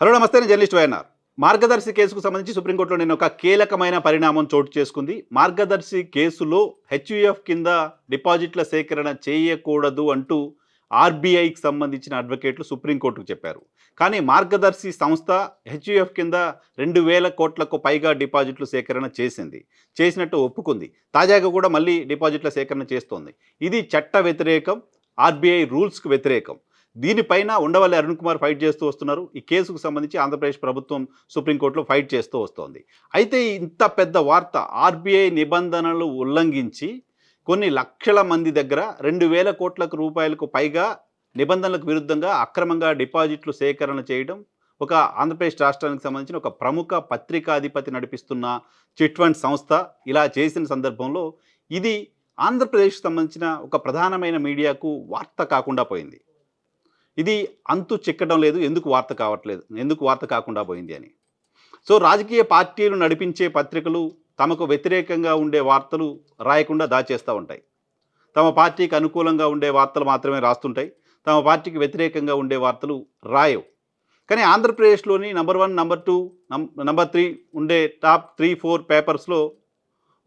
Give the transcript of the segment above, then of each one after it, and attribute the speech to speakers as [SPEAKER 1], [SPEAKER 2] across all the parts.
[SPEAKER 1] Hello నమస్తే నేను journalist YNR. మార్గదర్శి కేసుకు సంబంధించి సుప్రీంకోర్టులో నేను ఒక కీలకమైన పరిణామం చోటు చేసుకుంది. మార్గదర్శి కేసులో హెచ్యుఎఫ్ కింద డిపాజిట్ల సేకరణ చేయకూడదు అంటూ ఆర్బీఐకి సంబంధించిన అడ్వకేట్లు సుప్రీంకోర్టుకు చెప్పారు. కానీ మార్గదర్శి సంస్థ హెచ్యుఎఫ్ కింద రెండు వేల కోట్లకు పైగా డిపాజిట్లు సేకరణ చేసింది. చేసినట్టు ఒప్పుకుంది. తాజాగా కూడా మళ్ళీ డిపాజిట్ల సేకరణ చేస్తోంది. ఇది చట్ట వ్యతిరేకం ఆర్బీఐ రూల్స్కు వ్యతిరేకం. దీనిపైన ఉండవల్లి అరుణ్ కుమార్ ఫైట్ చేస్తూ వస్తున్నారు. ఈ కేసుకు సంబంధించి ఆంధ్రప్రదేశ్ ప్రభుత్వం సుప్రీంకోర్టులో ఫైట్ చేస్తూ వస్తోంది. అయితే ఇంత పెద్ద వార్త ఆర్బీఐ నిబంధనలు ఉల్లంఘించి కొన్ని లక్షల మంది దగ్గర రెండు వేల కోట్లకు రూపాయలకు పైగా నిబంధనలకు విరుద్ధంగా అక్రమంగా డిపాజిట్లు సేకరణ చేయడం ఒక ఆంధ్రప్రదేశ్ రాష్ట్రానికి సంబంధించిన ఒక ప్రముఖ పత్రికాధిపతి నడిపిస్తున్న చిట్ ఫండ్ సంస్థ ఇలా చేసిన సందర్భంలో ఇది ఆంధ్రప్రదేశ్కి సంబంధించిన ఒక ప్రధానమైన మీడియాకు వార్త కాకుండా పోయింది. ఇది అంతు చిక్కడం లేదు ఎందుకు వార్త కావట్లేదు ఎందుకు వార్త కాకుండా పోయింది అని. సో రాజకీయ పార్టీలు నడిపించే పత్రికలు తమకు వ్యతిరేకంగా ఉండే వార్తలు రాయకుండా దాచేస్తూ ఉంటాయి. తమ పార్టీకి అనుకూలంగా ఉండే వార్తలు మాత్రమే రాస్తుంటాయి తమ పార్టీకి వ్యతిరేకంగా ఉండే వార్తలు రాయవు. కానీ ఆంధ్రప్రదేశ్లోని number one number two number three ఉండే టాప్ త్రీ ఫోర్ పేపర్స్లో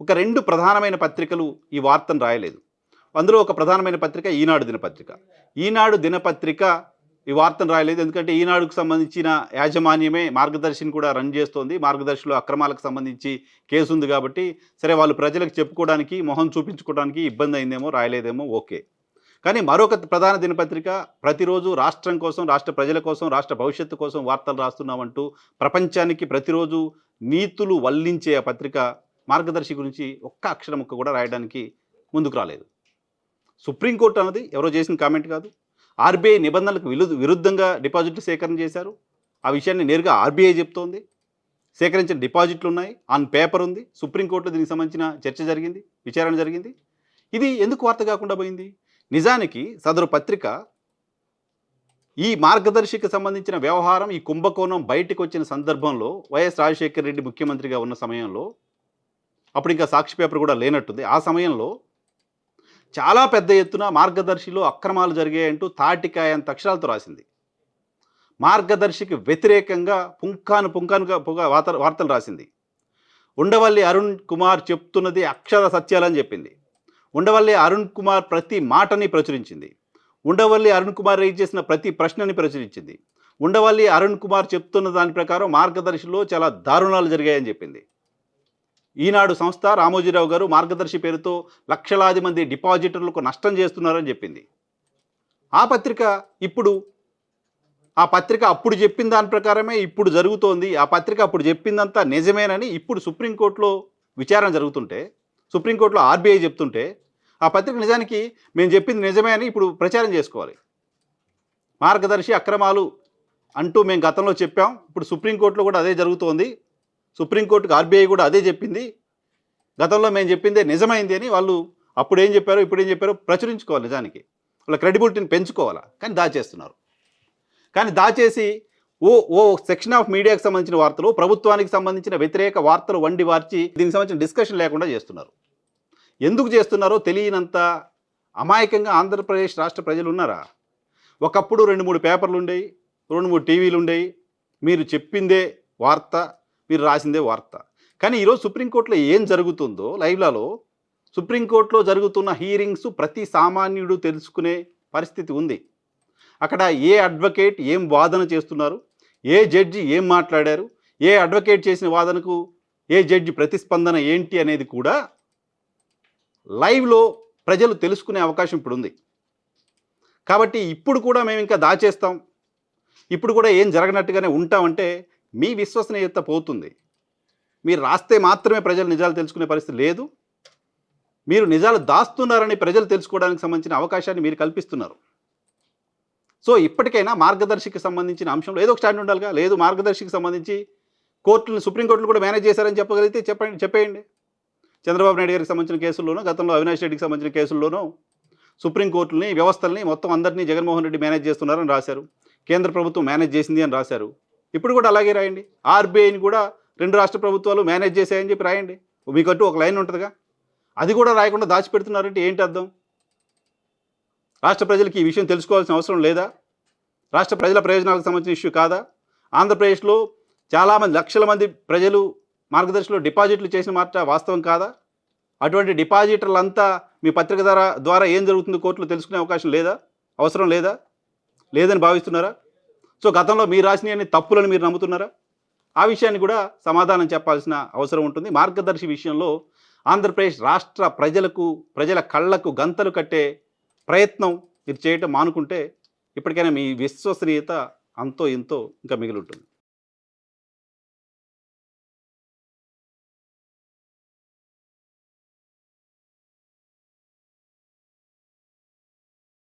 [SPEAKER 1] ఒక రెండు ప్రధానమైన పత్రికలు ఈ వార్తను రాయలేదు. అందులో ఒక ప్రధానమైన పత్రిక ఈనాడు దినపత్రిక. ఈనాడు దినపత్రిక ఈ వార్తను రాయలేదు. ఎందుకంటే ఈనాడుకు సంబంధించిన యాజమాన్యమే మార్గదర్శిని కూడా రన్ చేస్తోంది. మార్గదర్శిలో అక్రమాలకు సంబంధించి కేసు ఉంది కాబట్టి సరే వాళ్ళు ప్రజలకు చెప్పుకోవడానికి మొహం చూపించుకోవడానికి ఇబ్బంది అయిందేమో రాయలేదేమో ఓకే. కానీ మరొక ప్రధాన దినపత్రిక ప్రతిరోజు రాష్ట్రం కోసం రాష్ట్ర ప్రజల కోసం రాష్ట్ర భవిష్యత్తు కోసం వార్తలు రాస్తున్నామంటూ ప్రపంచానికి ప్రతిరోజు నీతులు వల్లించే ఆ పత్రిక మార్గదర్శి గురించి ఒక్క అక్షరం ముక్క కూడా రాయడానికి ముందుకు రాలేదు. సుప్రీంకోర్టు అన్నది ఎవరో చేసిన కామెంట్ కాదు. ఆర్బీఐ నిబంధనలకు విలు విరుద్ధంగా డిపాజిట్లు సేకరణ చేశారు. ఆ విషయాన్ని నేరుగా ఆర్బీఐ చెప్తోంది. సేకరించిన డిపాజిట్లు ఉన్నాయి ఆన్ పేపర్ ఉంది. సుప్రీంకోర్టులో దీనికి సంబంధించిన చర్చ జరిగింది. విచారణ జరిగింది. ఇది ఎందుకు వార్త కాకుండా పోయింది? నిజానికి సదరు పత్రిక ఈ మార్గదర్శికి సంబంధించిన వ్యవహారం ఈ కుంభకోణం బయటకు వచ్చిన సందర్భంలో వైఎస్ రాజశేఖర రెడ్డి ముఖ్యమంత్రిగా ఉన్న సమయంలో అప్పుడు ఇంకా సాక్షి పేపర్ కూడా లేనట్టుంది. ఆ సమయంలో చాలా పెద్ద ఎత్తున మార్గదర్శిలో అక్రమాలు జరిగాయంటూ తాటికాయంత అక్షరాలతో రాసింది. మార్గదర్శికి వ్యతిరేకంగా పుంఖాను పుంఖానుగా పొగ వార్త వార్తలు రాసింది. ఉండవల్లి అరుణ్ కుమార్ చెప్తున్నది అక్షర సత్యాలని చెప్పింది. ఉండవల్లి అరుణ్ కుమార్ ప్రతి మాటని ప్రచురించింది. ఉండవల్లి అరుణ్ కుమార్ రైజ్ చేసిన ప్రతి ప్రశ్నని ప్రచురించింది. ఉండవల్లి అరుణ్ కుమార్ చెప్తున్న దాని ప్రకారం మార్గదర్శిలో చాలా దారుణాలు జరిగాయని చెప్పింది. ఈనాడు సంస్థ రామోజీరావు గారు మార్గదర్శి పేరుతో లక్షలాది మంది డిపాజిటర్లకు నష్టం చేస్తున్నారని చెప్పింది. ఆ పత్రిక ఇప్పుడు ఆ పత్రిక అప్పుడు చెప్పిన దాని ప్రకారమే ఇప్పుడు జరుగుతోంది. ఆ పత్రిక అప్పుడు చెప్పిందంతా నిజమేనని ఇప్పుడు సుప్రీంకోర్టులో విచారణ జరుగుతుంటే సుప్రీంకోర్టులో ఆర్బీఐ చెప్తుంటే ఆ పత్రిక నిజానికి మేము చెప్పింది నిజమే అని ఇప్పుడు ప్రచారం చేసుకోవాలి. మార్గదర్శి అక్రమాలు అంటూ మేము గతంలో చెప్పాం. ఇప్పుడు సుప్రీంకోర్టులో కూడా అదే జరుగుతోంది. సుప్రీంకోర్టుకు ఆర్బీఐ కూడా అదే చెప్పింది. గతంలో మేము చెప్పిందే నిజమైంది అని వాళ్ళు అప్పుడు ఏం చెప్పారో ఇప్పుడు ఏం చెప్పారో ప్రచురించుకోవాలి నిజానికి. వాళ్ళ క్రెడిబిలిటీని పెంచుకోవాలా? కానీ దాచేస్తున్నారు. కానీ దాచేసి ఓ ఓ సెక్షన్ ఆఫ్ మీడియాకి సంబంధించిన వార్తలు ప్రభుత్వానికి సంబంధించిన వ్యతిరేక వార్తలు వండి వార్చి దీనికి సంబంధించిన డిస్కషన్ లేకుండా చేస్తున్నారు. ఎందుకు చేస్తున్నారో తెలియనంత అమాయకంగా ఆంధ్రప్రదేశ్ రాష్ట్ర ప్రజలు ఉన్నారా? ఒకప్పుడు రెండు మూడు పేపర్లు ఉండేవి రెండు మూడు టీవీలు ఉండేవి మీరు చెప్పిందే వార్త మీరు రాసిందే వార్త. కానీ ఈరోజు సుప్రీంకోర్టులో ఏం జరుగుతుందో లైవ్లలో సుప్రీంకోర్టులో జరుగుతున్న హీరింగ్స్ ప్రతి సామాన్యుడు తెలుసుకునే పరిస్థితి ఉంది. అక్కడ ఏ అడ్వకేట్ ఏం వాదన చేస్తున్నారు? ఏ జడ్జి ఏం మాట్లాడారు? ఏ అడ్వకేట్ చేసిన వాదనకు ఏ జడ్జి ప్రతిస్పందన ఏంటి అనేది కూడా లైవ్లో ప్రజలు తెలుసుకునే అవకాశం ఇప్పుడు ఉంది. కాబట్టి ఇప్పుడు కూడా మేము ఇంకా దాచేస్తాం. ఇప్పుడు కూడా ఏం జరగనట్టుగానే ఉంటామంటే మీ విశ్వసనీయత పోతుంది. మీరు రాస్తే మాత్రమే ప్రజలు నిజాలు తెలుసుకునే పరిస్థితి లేదు. మీరు నిజాలు దాస్తున్నారని ప్రజలు తెలుసుకోవడానికి సంబంధించిన అవకాశాన్ని మీరు కల్పిస్తున్నారు. సో ఇప్పటికైనా మార్గదర్శికి సంబంధించిన అంశంలో ఏదో ఒక స్టాండ్ ఉండాలిగా? లేదు మార్గదర్శికి సంబంధించి కోర్టులు సుప్రీంకోర్టులు కూడా మేనేజ్ చేశారని చెప్పగలిగితే చెప్పండి చెప్పేయండి. చంద్రబాబు నాయుడు గారికి సంబంధించిన కేసుల్లోనూ గతంలో అవినాష్ రెడ్డికి సంబంధించిన కేసుల్లోనూ సుప్రీంకోర్టుని వ్యవస్థల్ని మొత్తం అందరినీ జగన్మోహన్ రెడ్డి మేనేజ్ చేస్తున్నారని రాశారు. కేంద్ర ప్రభుత్వం మేనేజ్ చేసింది అని రాశారు. ఇప్పుడు కూడా అలాగే రాయండి. ఆర్బీఐని కూడా రెండు రాష్ట్ర ప్రభుత్వాలు మేనేజ్ చేశాయని చెప్పి రాయండి. మీకంటూ ఒక లైన్ ఉంటుందిగా. అది కూడా రాయకుండా దాచిపెడుతున్నారంటే ఏంటి అర్థం? రాష్ట్ర ప్రజలకి ఈ విషయం తెలుసుకోవాల్సిన అవసరం లేదా? రాష్ట్ర ప్రజల ప్రయోజనాలకు సంబంధించిన ఇష్యూ కాదా? ఆంధ్రప్రదేశ్లో చాలామంది లక్షల మంది ప్రజలు మార్గదర్శిలో డిపాజిట్లు చేసిన మాట వాస్తవం కాదా? అటువంటి డిపాజిటర్లంతా మీ పత్రిక ద్వారా ద్వారా ఏం జరుగుతుందో కోర్టులో తెలుసుకునే అవకాశం లేదా? అవసరం లేదా? లేదని భావిస్తున్నారా? సో గతంలో మీరు రాసినవి తప్పులను మీరు నమ్ముతున్నారా? ఆ విషయాన్ని కూడా సమాధానం చెప్పాల్సిన అవసరం ఉంటుంది. మార్గదర్శి విషయంలో ఆంధ్రప్రదేశ్ రాష్ట్ర ప్రజలకు ప్రజల కళ్ళకు గంతలు కట్టే ప్రయత్నం మీరు చేయటం మానుకుంటే ఇప్పటికైనా మీ విశ్వసనీయత అంతో ఇంతో ఇంకా మిగిలి ఉంటుంది.